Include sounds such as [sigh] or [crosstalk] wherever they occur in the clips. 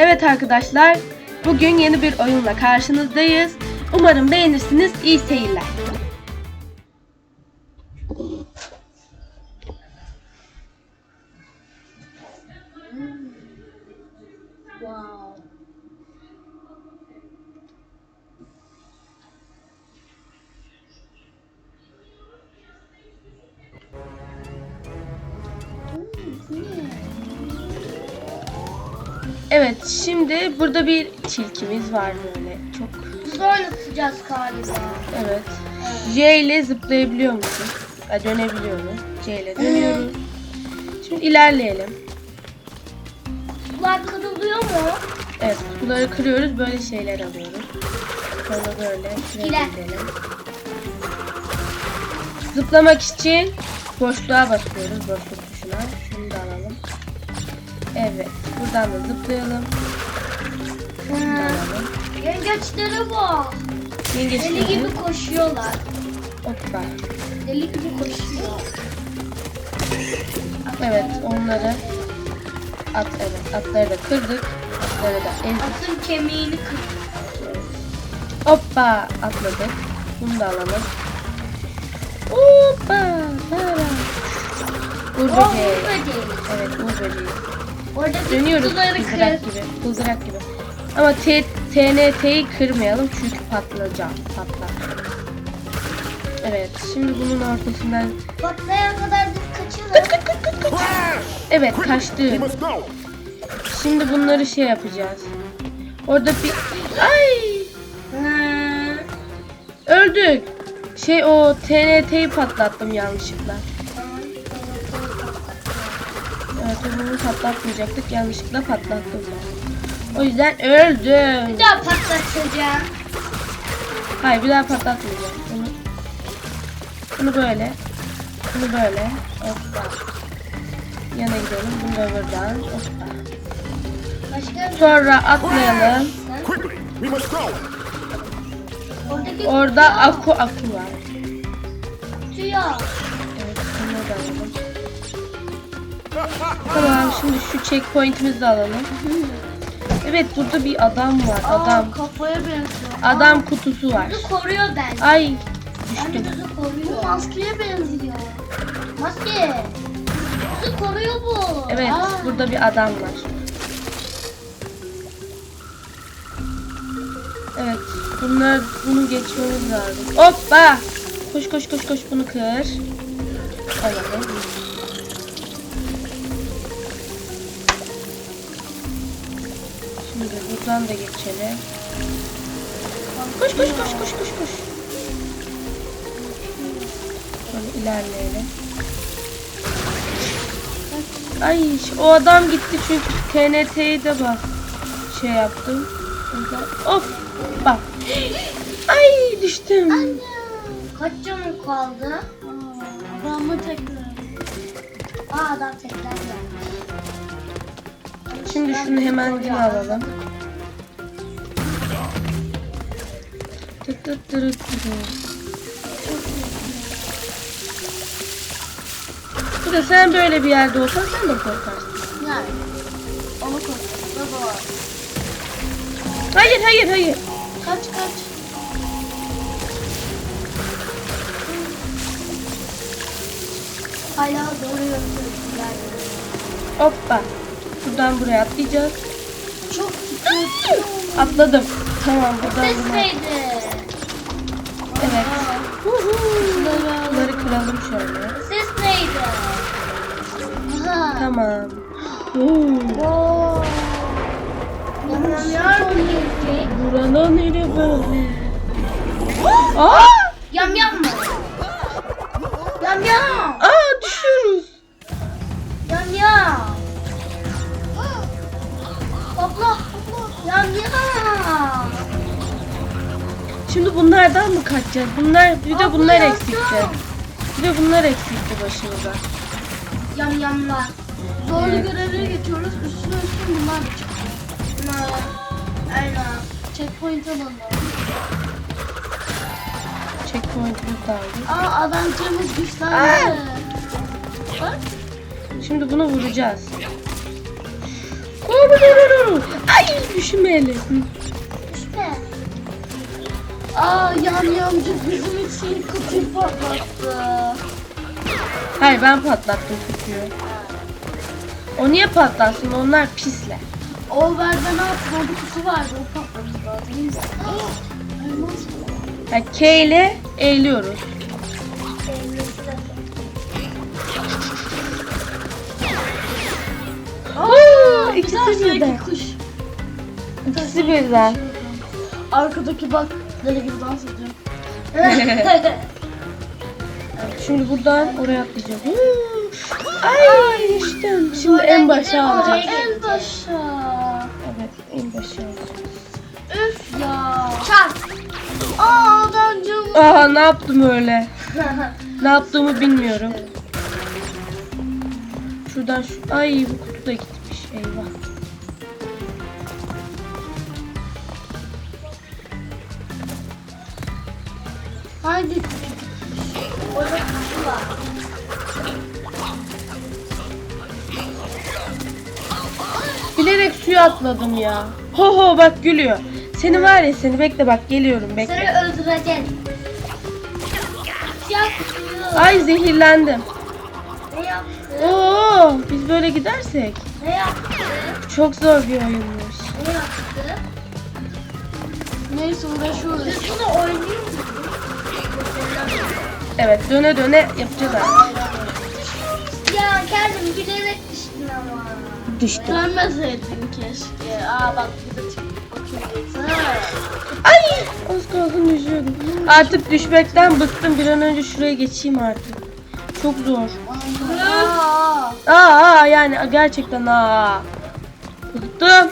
Evet arkadaşlar, bugün yeni bir oyunla karşınızdayız. Umarım beğenirsiniz. İyi seyirler. Şimdi burada bir tilkimiz var böyle. Çok Biz oynatacağız galiba. evet. J ile zıplayabiliyor musun? Ha, dönebiliyor mu? C ile dönüyoruz. Şimdi ilerleyelim. Bunlar kırılıyor mu? Evet, kutuları kırıyoruz, böyle şeyler alıyoruz. Sonra böyle şuraya İler. gidelim. Zıplamak için boşluğa basıyoruz, boşluk tuşuna. Şunu da alalım. Evet, buradan da zıplayalım. Yengeçleri var. Deli Yengeçleri. gibi koşuyorlar. Hoppa. Deli gibi koşuyor. Evet, onları at evet, atları da kırdık. Atları da ezdik. Atın kemiğini kır. Hoppa, atladık. Bunu da alalım. Hoppa. Vur Oh, böceği. Evet, vur böceği. Oradaki Dönüyoruz kutuları gibi, kızdırak gibi. Ama T TNT'yi kırmayalım çünkü patlayacak, patlar. Evet, şimdi bunun ortasından... Patlayana kadar biz kaçalım. Evet, kaçtı. Şimdi bunları şey yapacağız. Orada bir... Ay! Öldük. Şey o TNT'yi patlattım yanlışlıkla. Evet onu patlatmayacaktık. Yanlışlıkla patlattım. O yüzden öldüm. Bir daha patlatacağım. Hayır bir daha patlatmayacağım. Bunu, bunu böyle. Bunu böyle. Hoppa. Yana gidelim. Bunu da buradan. Hoppa. Başka Sonra atlayalım. Go. Oradaki Orada aku aku var. Kutuya. Evet bunu da alalım. Tamam şimdi şu checkpoint'imizi de alalım. Evet burada bir adam var. Aa, Adam. kafaya benziyor. Adam kutusu var. Bizi koruyor bence. Ay Bence düştüm. bizi koruyor. Bu maskeye benziyor. Maske. Bizi koruyor bu. Evet Aa, burada bir adam var. Evet bunlar bunu geçmemiz lazım. Hoppa! Koş koş koş koş bunu kır. Alalım. Buradan da geçelim. Koş koş koş koş koş koş. Şöyle ilerleyelim. Ay o adam gitti çünkü TNT'yi de bak şey yaptım. Of bak. Ay düştüm. Kaç canın kaldı? Adamı tekrar. Aa adam tekrar geldi. Şimdi şunu hemen yine alalım. Tıt tıt tırıt. Bir de sen böyle bir yerde olsan sen de korkarsın. Yani. Onu koruyor. Baba. Hayır hayır hayır. Kaç kaç. Hala duruyor. Yani. Hoppa. Buradan buraya atlayacağız. Çok kötü. Atladım. Tamam buradan Ses buraya. neydi? Evet. Bunları kıralım şöyle. Ses neydi? Aha. Tamam. Oo. Oo. Yamyamlar mı gelecek? Burada nere böyle? Aa! Yamyam mı? Kaçacağız? Bunlar bir de Abla bunlar eksikti. Bir de bunlar eksikti başımıza. Yamyamlar. Doğru Evet. görevlere geçiyoruz. Üstüne üstüne bunlar da çıkıyor. Bunlar. Aynen. Checkpoint'e alalım. Checkpoint'imiz de aldık. Aa adamcağımız güçlendi. Bak. Şimdi bunu vuracağız. Ay! üşümeyelim. Hı. İşte. Aa yamyamcı bizim için kutuyu patlattı. Hayır ben patlattım kutuyu. O niye patlatsın? Onlar pisler. O verden altın orada kutu vardı o patladı lazım? Yani K ile eğiliyoruz. Aa, ikisi birden. kuş. İkisi birden. Arkadaki bak deli gibi dans ediyor. Şimdi buradan oraya atlayacağım. Huu. Ay düştüm. Şimdi en başa alacağım. En başa. Evet en başa alacağım. Üf ya. Çak. Aa dancım. Aa ne yaptım öyle? Ne yaptığımı bilmiyorum. Şuradan şu... Ay bu kutu da gitmiş. Eyvah. Haydi. Orada kutu var. Bilerek suya atladım ya. Ho ho bak gülüyor. Seni var ya seni bekle bak geliyorum bekle. Seni öldüreceğim. Ay zehirlendim. Ne yaptı? Oo biz böyle gidersek Ne yaptı? çok zor bir oyunmuş. Ne yaptı? Neyse uğraşıyoruz. Biz bunu oynuyor muyuz? Evet döne döne yapacağız artık. Ya kendim bilerek düştün ama. Düştüm. Dönmeseydin keşke. Aa bak çıkıp bakıyorsun. Ay az kalsın düşüyordum. Artık düşmekten bıktım. Bir an önce şuraya geçeyim artık. Çok zor. Aa. Aa, aa yani gerçekten aa. Bıktım.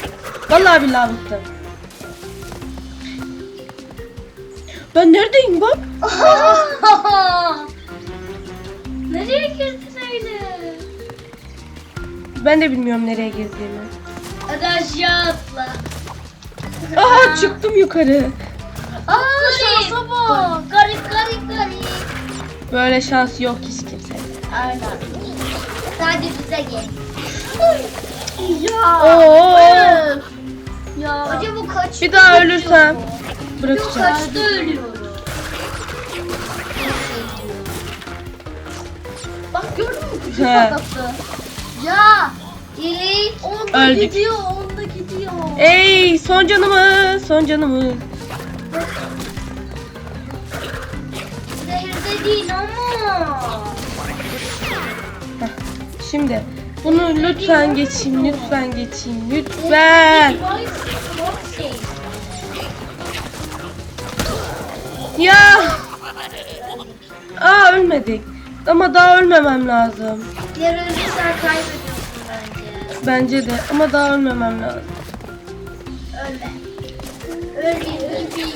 Vallahi billahi bıktım. Ben neredeyim bak? [laughs] Nereye girdin öyle? Ben de bilmiyorum nereye girdiğimi. Hadi aşağı atla. Aha çıktım yukarı. Aa şansa bak. Garip garip garip. Böyle şans yok hiç kimsede. Aynen. Sadece bize gel. Ya. Oo. Ya. Acaba kaç? Bir daha ölürsem bırakacağım. Kaçta ölüyorum? Bak gördün mü kutu He. patlattı. Ya. İyi. Onda Öldük. gidiyor, onda gidiyor. Ey son canımı, son canımı. Zehirde değil ama. Şimdi bunu lütfen geçeyim, lütfen geçeyim, lütfen. Vay, vay şey. Ya. Aa ölmedik. Ama daha ölmemem lazım. Diğer ölürsen kaybediyorsun bence. Bence de ama daha ölmemem lazım. Ölme. Ölme, ölme.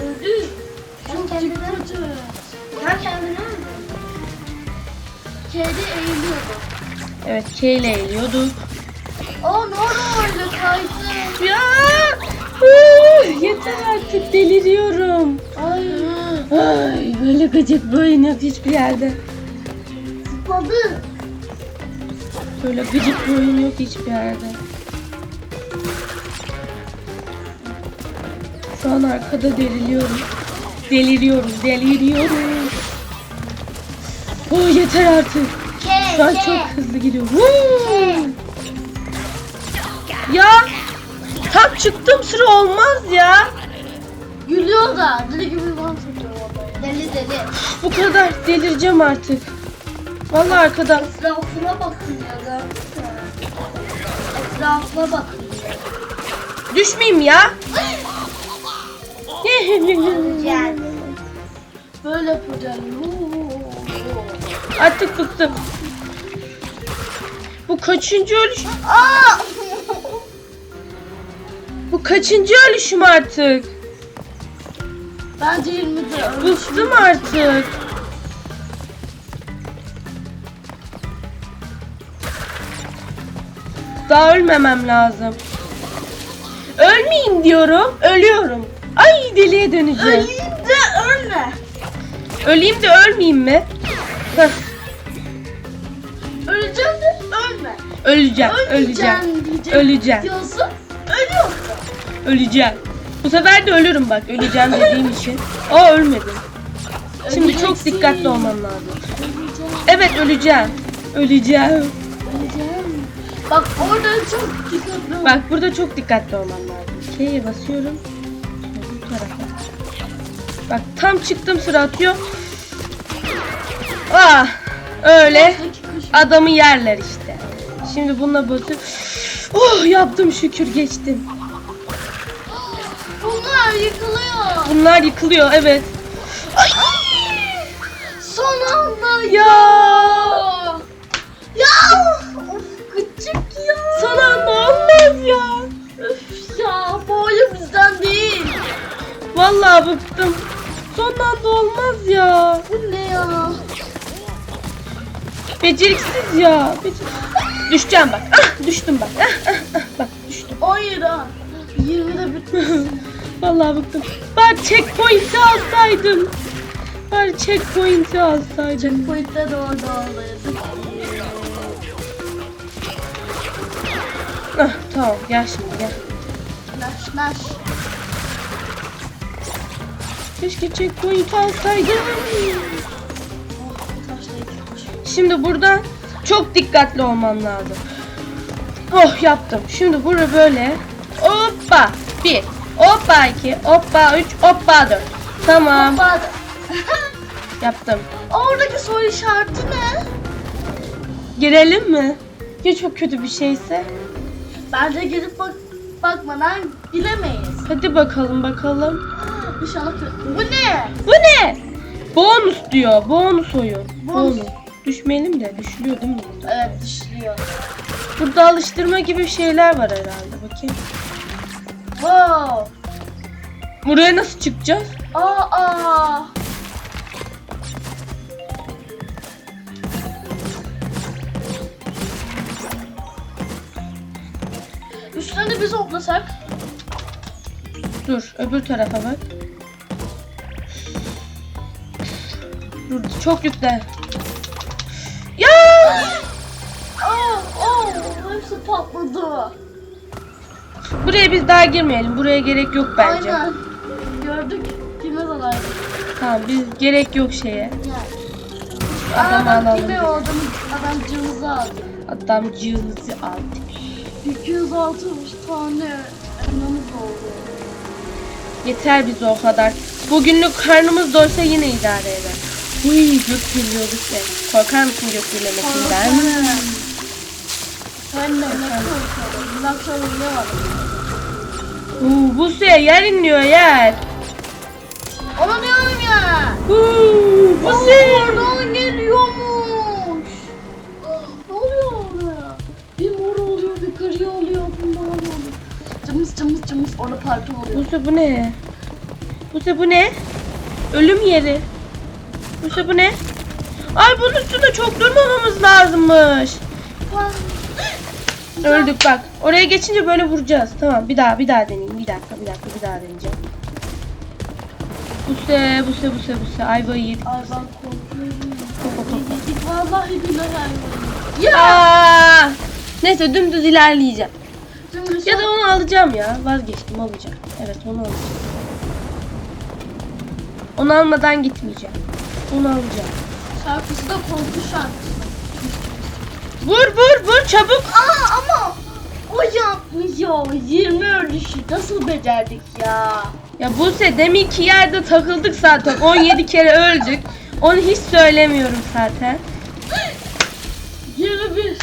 Öldü. Sen kendini öldü. Sen kendini öldü. Kedi eğiliyordu. Evet K ile eğiliyorduk. Aa ne oldu öyle Ya. Yeter artık deliriyorum. Ay. Ay böyle gıcık yok hiçbir yerde. Zıpladı. Böyle gıcık bir oyun yok hiçbir yerde. Şu an arkada deliriyorum. Deliriyorum, deliriyorum. Oh yeter artık. Şu an çok hızlı gidiyor. Woo! Ya tam çıktım sıra olmaz ya. Gülüyor da deli gibi ediyor orada. Deli deli. Bu kadar delireceğim artık. Vallahi arkadan. Etrafına bakın ya mü? Etrafına bakın. Düşmeyeyim ya. Gel. [laughs] Böyle yapacağım. Artık bıktım. Bu kaçıncı ölüş? Aa! Bu kaçıncı ölüşüm artık? Bence 20'de öyle. Bıktım artık. Daha ölmemem lazım. Ölmeyeyim diyorum. Ölüyorum. Ay deliye döneceğim. Öleyim de ölme. Öleyim de ölmeyeyim mi? Heh. Öleceğim de Öleceğim. Öleceğim. Öleceğim diyecek. Öleceğim. Diyorsun. Ölüyorsun. Öleceğim. Bu sefer de ölürüm bak. Öleceğim dediğim için. Aa ölmedim. Şimdi çok dikkatli olmam lazım. Evet öleceğim. Öleceğim. Öleceğim. Bak orada çok dikkatli ol. Bak burada çok dikkatli olmam lazım. K'ye basıyorum. Bu tarafa. Bak tam çıktım sıra atıyor. Ah öyle adamı yerler işte. Şimdi bununla basıp Oh yaptım şükür geçtim. Bunlar yıkılıyor. Bunlar yıkılıyor evet. Son anda Ya Ya. Of küçük ya. son anda olmaz ya. Öf ya bu oyun bizden değil. Vallahi bıktım. Son anda olmaz ya. Bu ne ya? Beceriksiz ya. Becer- Düşeceğim bak. Ah düştüm bak. Ah, ah, ah. Bak düştüm. Hayır ha. 20'de bitmesin. Vallahi bıktım. Bak checkpoint'i alsaydım. Bari checkpoint'i alsaydım. Point'te de orada olaydı. Ah, tamam gel şimdi gel. Naş naş. Keşke checkpoint alsaydım. Şimdi buradan çok dikkatli olmam lazım. Oh yaptım. Şimdi burada böyle. Hoppa. Bir. Hoppa iki. Hoppa üç. Hoppa dört. Tamam. Bak. [laughs] Yaptım. Oradaki soru işareti ne? Girelim mi? Ya çok kötü bir şeyse? Bence gidip bak bakmadan bilemeyiz. Hadi bakalım bakalım. [gasps] İnşallah kötü. Bu ne? Bu ne? Bonus diyor. Bonus oyun. Bonus. Bonus. Düşmeyelim de düşülüyor değil mi burada? Evet dışlıyor. Burada alıştırma gibi şeyler var herhalde. Bakayım. Wow. Buraya nasıl çıkacağız? Aa. Üstüne biz hoplasak. Dur öbür tarafa bak. Dur çok yükle. Ya! Aa, aa, hepsi patladı. Buraya biz daha girmeyelim. Buraya gerek yok bence. Aynen. Gördük. Kime zarar? Tamam biz gerek yok şeye. Aa Adamı bak alalım. kime adam, adam cılızı aldı. Adamcığımızı aldık. 260 tane elmamız oldu. Yeter bize o kadar. Bugünlük karnımız doysa yine idare eder. Uy gök gürlüyoruz ya. Korkar mısın gök gürlemesinden? Ben de ne korkuyorum. Bir akşam uyuyamadım. Uuu bu suya yer inliyor yer. Onu diyorum ya. Uuu bu suya. Oradan geliyormuş. Ne oluyor orada? Bir mor oluyor, bir gri oluyor, bir mavi oluyor. Cımız cımız cımız orada parti oluyor. Buse bu ne? Buse bu ne? Ölüm yeri. Buse bu ne? Ay bunun üstünde çok durmamamız lazımmış. Öldük bak. Oraya geçince böyle vuracağız. Tamam bir daha bir daha deneyeyim. Bir dakika bir dakika bir daha deneyeceğim. Buse Buse Buse Buse ayvayı yedik. Ay ben korkuyorum. Vallahi billahi ayvayı. Aa! Neyse dümdüz ilerleyeceğim. Şimdi Ya da onu alacağım ya. Vazgeçtim alacağım. Evet onu alacağım. Onu almadan gitmeyeceğim. Onu alacağım. şarkısı da korku şarkısı. Vur vur vur çabuk. Aa ama o yapmış ya. 20 ölüşü nasıl becerdik ya? Ya Buse deminki yerde takıldık zaten. 17 kere öldük. Onu hiç söylemiyorum zaten. 21.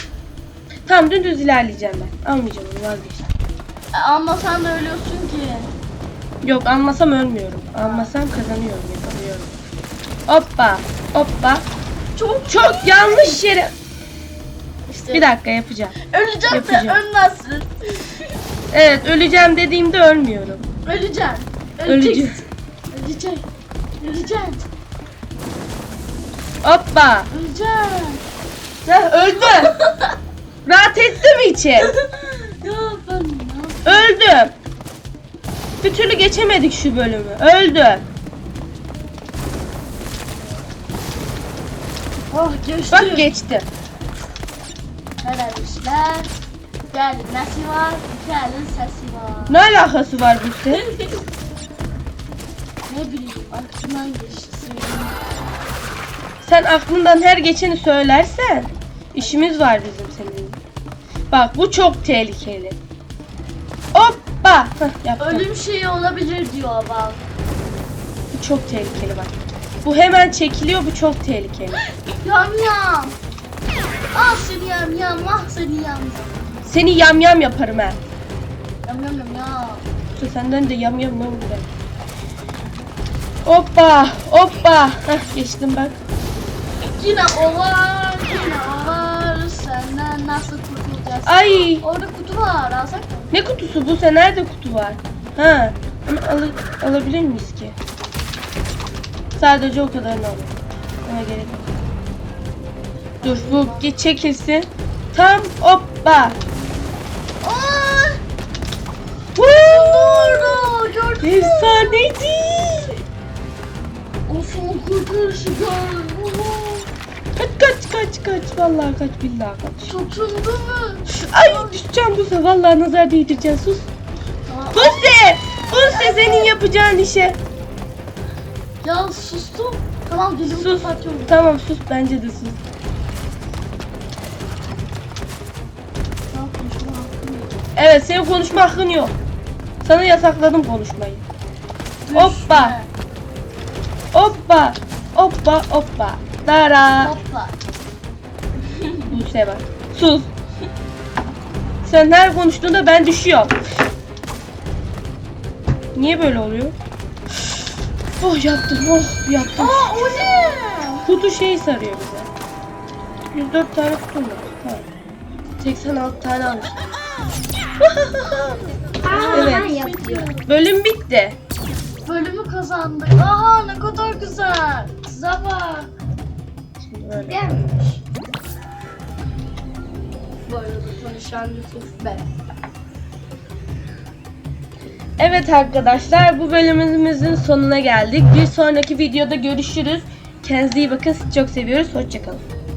Tamam dümdüz ilerleyeceğim ben. Almayacağım onu vazgeçtim. E, ama sen de ölüyorsun ki. Yok almasam ölmüyorum. Almasam kazanıyorum yapabiliyorum. Hoppa hoppa. Çok Çok yanlış yere. İşte. Bir dakika yapacağım. Öleceğim Yapacağım. de ölmezsin. Evet öleceğim dediğimde ölmüyorum. Öleceksin. Öleceğim. Öleceksin. Öleceksin. Hoppa. Öleceksin. Heh, öldüm. [laughs] Rahat etti mi içi? ya ben? Öldüm. Bir türlü geçemedik şu bölümü. Öldüm. Ah geçti. Bak geçti. Ne demişler? Bir elin nesi var, iki elin sesi var. Ne alakası var bu ses? Ne bileyim, aklımdan geçti. Sen aklından her geçeni söylersen işimiz var bizim seninle. Bak bu çok tehlikeli. Hoppa. Heh, yaptım. Ölüm şeyi olabilir diyor bak. Bu çok tehlikeli bak. Bu hemen çekiliyor bu çok tehlikeli. [gasps] Yam yam. Ah seni yam yam, ah seni yam. Seni yam yam yaparım ha. Yam yam yam yam. Yoksa senden de yam yam yam gider. Hoppa hoppa. Heh, geçtim bak. Yine o var, yine o var. Senden nasıl kurtulacağız? Ay Orada kutu var, alsak mı? ne kutusu bu? Sen nerede kutu var? Ha. Onu alı- alabilir miyiz ki? Sadece o kadarını alalım. Ona gerek yok. Dur bu geç çekilsin. Tam hoppa. Orada, gördün mü? Efsaneydi. O son kurtuluşu gör. Kaç kaç kaç kaç. Vallahi kaç billahi kaç. Tutundu mu? Ay düşeceğim Buse. Vallahi nazar değdireceksin. Sus. Buse. Buse senin yapacağın işe. Ya sustum. Tamam dilimi Sus. kapatıyorum. Tamam sus bence de sus. Evet senin konuşma hakkın yok. Sana yasakladım konuşmayı. Hoppa. Hoppa. Hoppa hoppa. Dara. Hoppa. Buse bak. Sus. Sen her konuştuğunda ben düşüyorum. Niye böyle oluyor? Oh yaptım oh yaptım. Aa o ne? Kutu şey sarıyor bize. 104 tane var. Tamam. 86 tane almışım. Evet. Bölüm bitti. Bölümü kazandık. Aha ne kadar güzel. Bak. Şimdi böyle. Gelmiş. Konuşan Yusuf. Evet arkadaşlar bu bölümümüzün sonuna geldik. Bir sonraki videoda görüşürüz. Kendinize iyi bakın. Sizi çok seviyoruz. Hoşçakalın.